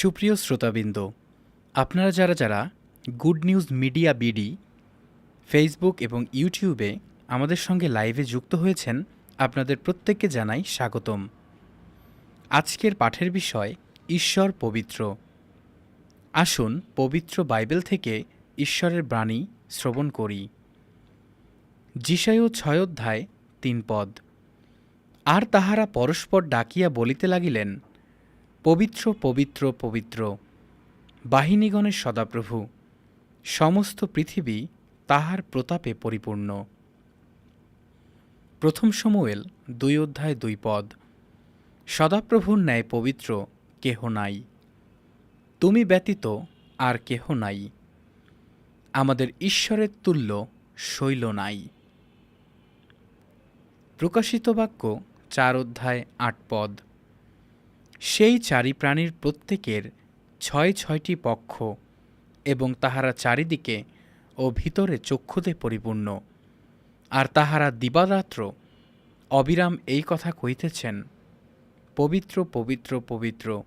সুপ্রিয় শ্রোতাবৃন্দ, আপনারা যারা যারা good news media BD Facebook এবং ইউটিউবে আমাদের সঙ্গে লাইভে যুক্ত হয়েছেন, আপনাদের প্রত্যেককে জানাই স্বাগতম। আজকের পাঠের বিষয়, ঈশ্বর পবিত্র। আসুন, পবিত্র বাইবেল থেকে ঈশ্বরের বাণী শ্রবণ করি। যিশায় ছয় অধ্যায়, তিন পদ। আর তাহারা পরস্পর ডাকিয়া বলিতে লাগিলেন পবিত্র পবিত্র পবিত্র। বাহিনীগণের সদাপ্রভু, সমস্ত পৃথিবী তাহার প্রতাপে পরিপূর্ণ। প্রথম সমুয়েল, দুই অধ্যায়, দুই পদ। সদাপ্রভুর ন্যায় পবিত্র, কেহ নাই। তুমি ব্যতীত আর কেহ নাই। আমাদের ঈশ্বরের তুল্য শৈল নাই। প্রকাশিত বাক্য, চার অধ্যায়, আট পদ। সেই চারি প্রাণীর প্রত্যেকের ছয় ছয়টি পক্ষ এবং তাহারা চারিদিকে ও ভিতরে চক্ষুতে পরিপূর্ণ। আর তাহারা দিবারাত্র অবিরাম এই কথা কইতেছেন পবিত্র পবিত্র পবিত্র,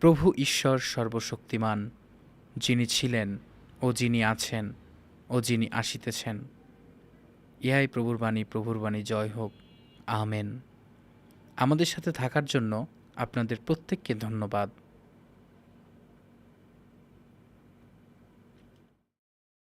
প্রভু ঈশ্বর সর্বশক্তিমান, যিনি ছিলেন ও যিনি আছেন ও যিনি আসিতেছেন। ইহাই প্রভুর বাণী প্রভুর বাণী জয় হোক। আমেন। আমাদের সাথে থাকার জন্য আপনাদের প্রত্যেককে ধন্যবাদ।